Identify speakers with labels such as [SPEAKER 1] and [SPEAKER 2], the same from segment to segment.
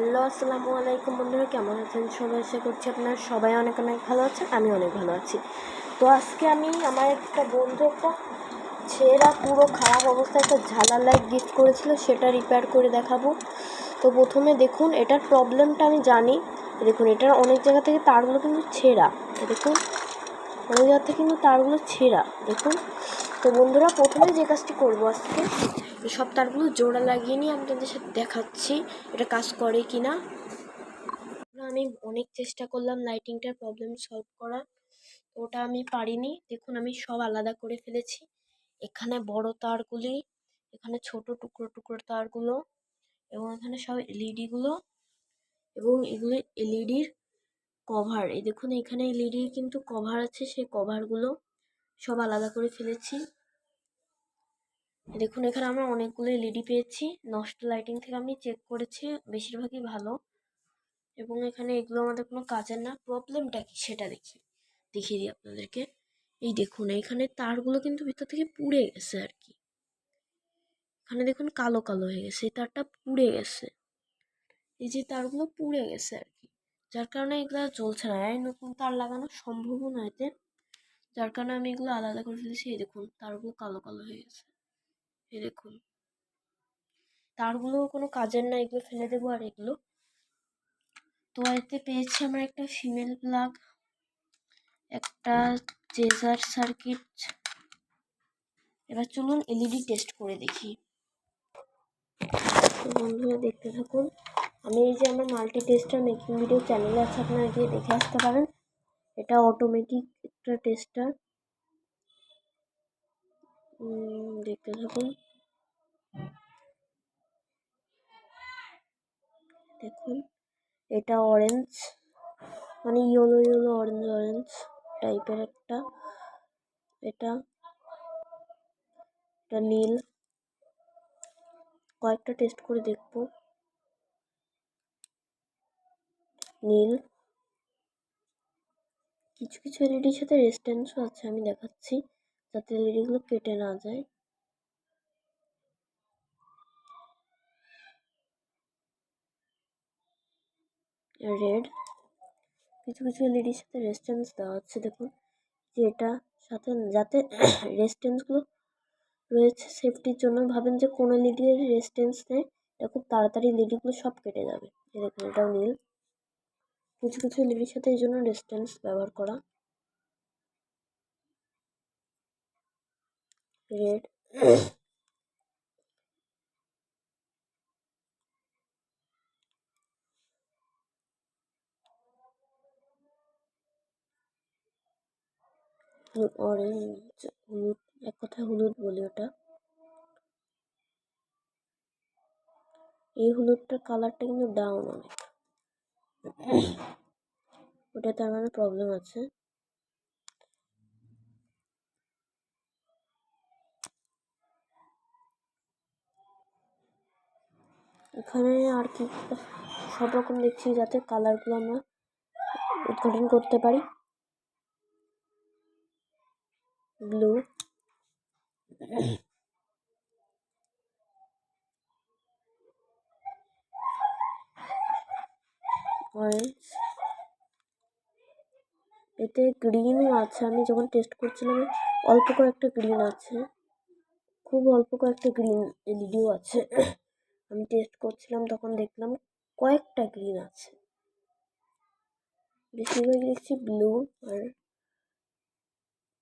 [SPEAKER 1] Hello, আসসালামু আলাইকুম বন্ধুরা, কেমন আছেন সবাই? আশা করছি আপনারা সবাই অনেক অনেক ভালো আছেন আমি অনেক ভালো আছি। তো আজকে আমি, আমার একটা বন্ধু একটা ছেঁড়া, পুরো খারাপ অবস্থায় একটা ঝালার লাইট গিফট করেছিল, সেটা রিপেয়ার করে দেখাবো। তো প্রথমে দেখুন, এটার প্রবলেমটা আমি জানি। দেখুন, এটার অনেক জায়গা থেকে তারগুলো কিন্তু ছেঁড়া। দেখুন, অনেক জায়গা থেকে কিন্তু তারগুলো ছেঁড়া। দেখুন তো বন্ধুরা, প্রথমে যে কাজটি করব আজকে সব তারগুলো জোড়া লাগিয়ে নিয়ে আমি তাদের সাথে দেখাচ্ছি এটা কাজ করে কি না আমি অনেক চেষ্টা করলাম লাইটিংটার প্রবলেম সলভ করার ওটা আমি পারিনি। দেখুন, আমি সব আলাদা করে ফেলেছি। এখানে বড় তারগুলি, এখানে ছোট টুকরো টুকরো তারগুলো, এবং এখানে সব এলইডিগুলো, এবং এগুলো এলইডির কভার। এই দেখুন, এখানে এলইডির কিন্তু কভার আছে, সেই কভারগুলো সব আলাদা করে ফেলেছি। দেখুন, এখানে আমরা অনেকগুলো এলইডি পেয়েছি। নষ্ট লাইটিং থেকে আমি চেক করেছি, বেশিরভাগই ভালো। এবং এখানে এগুলো আমাদের কোনো কাজের না প্রবলেমটা কি সেটা দেখি, দেখিয়ে দিই আপনাদেরকে। এই দেখুন, এখানে তারগুলো কিন্তু ভিতর থেকে পুড়ে গেছে আর কি। এখানে দেখুন কালো কালো হয়ে গেছে, এই তারটা পুড়ে গেছে। এই যে তারগুলো পুড়ে গেছে আর কি। যার কারণে এগুলো চলছে না। নতুন তার লাগানো সম্ভবও না এতে। যার কারণে আমি এগুলো আলাদা করে ফেলেছি। এই দেখুন, তারগুলো কালো কালো হয়ে গেছে। এই দেখুন। তারগুলো কোনো কাজের না, এগুলো ফেলে দেবো আর এগুলো। তো এতে পেয়েছি আমার একটা ফিমেল প্লাগ, একটা চেজার সার্কিট এবার চলুন এলইডি টেস্ট করে দেখি। বন্ধুরা, দেখতে থাকুন। আমি এই যে আমার মাল্টি টেস্টার মেকিং ভিডিও চ্যানেলে আছে, আপনারা গিয়ে দেখে আসতে পারেন। এটা অটোমেটিক একটা টেস্টার দেখতে থাকুন। দেখুন, এটা অরেঞ্জ মানে ইয়েলো ইয়েলো অরেঞ্জ অরেঞ্জ টাইপের একটা। এটা এটা নীল। কয়েকটা টেস্ট করে দেখব। নীল। কিছু কিছু এলইডির সাথে রেস্টেন্সও আছে, আমি দেখাচ্ছি, যাতে এলইডিগুলো কেটে না যায়। রেড কিছু কিছু এলইডির সাথে রেস্টেন্স দেওয়া হচ্ছে, দেখুন। যে এটা সাথে, যাতে রেস্টেন্সগুলো রয়েছে সেফটির জন্য ভাবেন যে কোনো এলইডির রেস্টেন্স নেই এটা খুব তাড়াতাড়ি এলইডিগুলো সব কেটে যাবে। দেখুন, এটাও নীল। কিছু কিছু এলইডির সাথে এই জন্য রেস্টেন্স ব্যবহার করা। রেড অরেঞ্জ হলুদ, এক কথায় হলুদ বলি ওটা। এই হলুদটার কালারটা কিন্তু ডাউন অনেক। ওটা তার মানে প্রবলেম আছে। এখানে আর কি সব রকম দেখছি যাতে কালারগুলো আমরা উদ্ঘাটন করতে পারি। ব্লু অরেঞ্জ এতে গ্রিনও আছে। আমি যখন টেস্ট করছিলাম, অল্প কয়েকটা গ্রিন আছে। খুব অল্প কয়েকটা গ্রিন এলইডিও আছে। আমি টেস্ট করছিলাম, তখন দেখলাম কয়েকটা গ্রিন আছে। বেশিরভাগ দেখছি ব্লু আর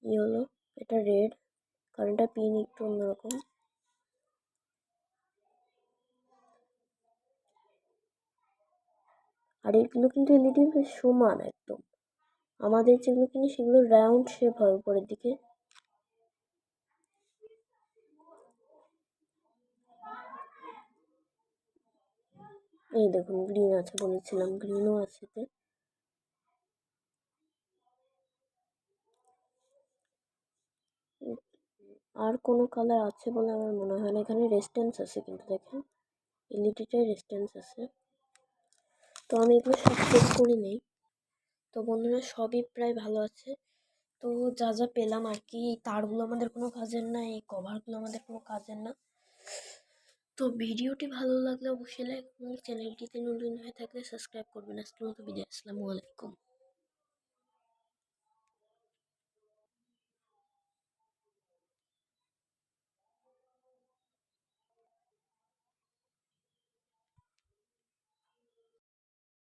[SPEAKER 1] ইয়েলো এটা রেড কারণ এটা পিন একটু অন্যরকম। আর এগুলো কিন্তু এলইডি বেশ সমান একদম। আমাদের যেগুলো কিনি সেগুলো রাউন্ড শেপ হয় উপরের দিকে। এই দেখুন গ্রিন আছে বলেছিলাম গ্রিনও আছে এতে। আর কোনো কালার আছে বলে আমার মনে হয় না। এখানে রেস্টেন্স আছে কিন্তু দেখেন এলইডিটায় রেস্টেন্স আছে। তো আমি এগুলো সব চেক করে নেই। তো বন্ধুরা সবই প্রায় ভালো আছে। তো যা যা পেলাম আর কি তারগুলো আমাদের কোনো কাজের না, এই কভারগুলো আমাদের কোনো কাজের না। তো ভিডিওটি ভালো লাগলে অবশ্যই লাইক চ্যানেলটিতে নতুন হয়ে থাকলে সাবস্ক্রাইব করবেন। আজকের মতো বিদায়, আসসালামু আলাইকুম।